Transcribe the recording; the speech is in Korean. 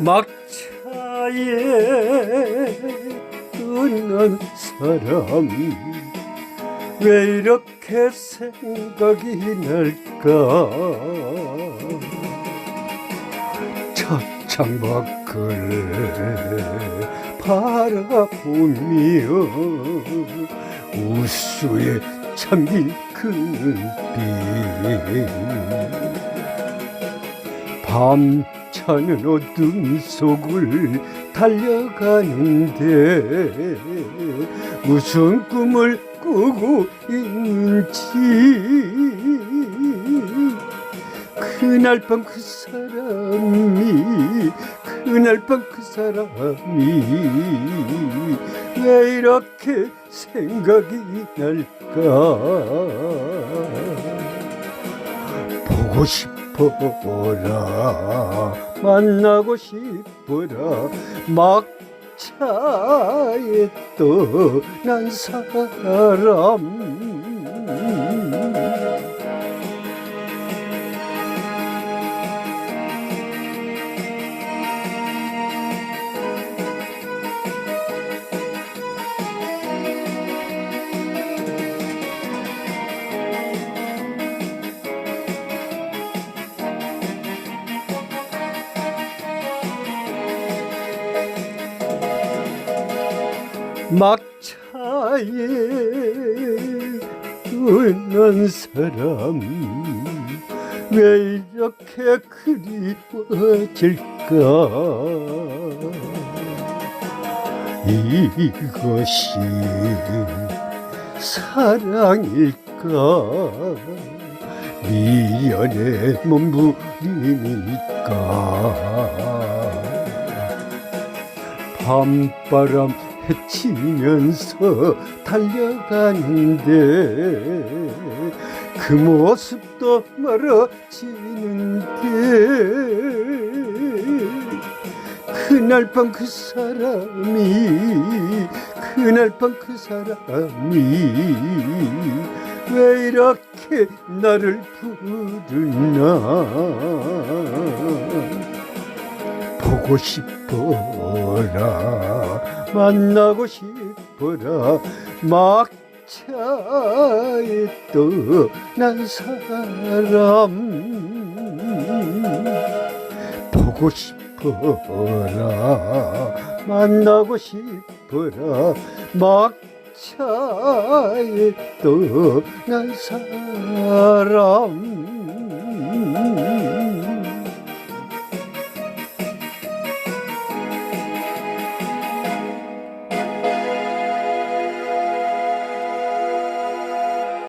막차에 끊는 사람. 왜 이렇게 생각이 날까? 차창 밖을 바라보며 우수에 잠긴 그빛. 밤 차는 어둠 속을 달려가는데 무슨 꿈을 꾸고 있는지. 그날 밤 그 사람이 그날 밤 그 사람이 왜 이렇게 생각이 날까? 보고 싶 어라. 만나고 싶어라. 막차에 떠난 사람 막차에 떠난 사람. 왜 이렇게 그리워질까? 이것이 사랑일까? 미련의 몸부림일까? 밤바람 헤치면서 달려가는데 그 모습도 멀어지는데 그날 밤 그 사람이 그날 밤 그 사람이 왜 이렇게 나를 부르나 보고 싶어라 만나고 싶어라. 막차에 떠난 사람 보고 싶어라 만나고 싶어라. 막차에 떠난 사람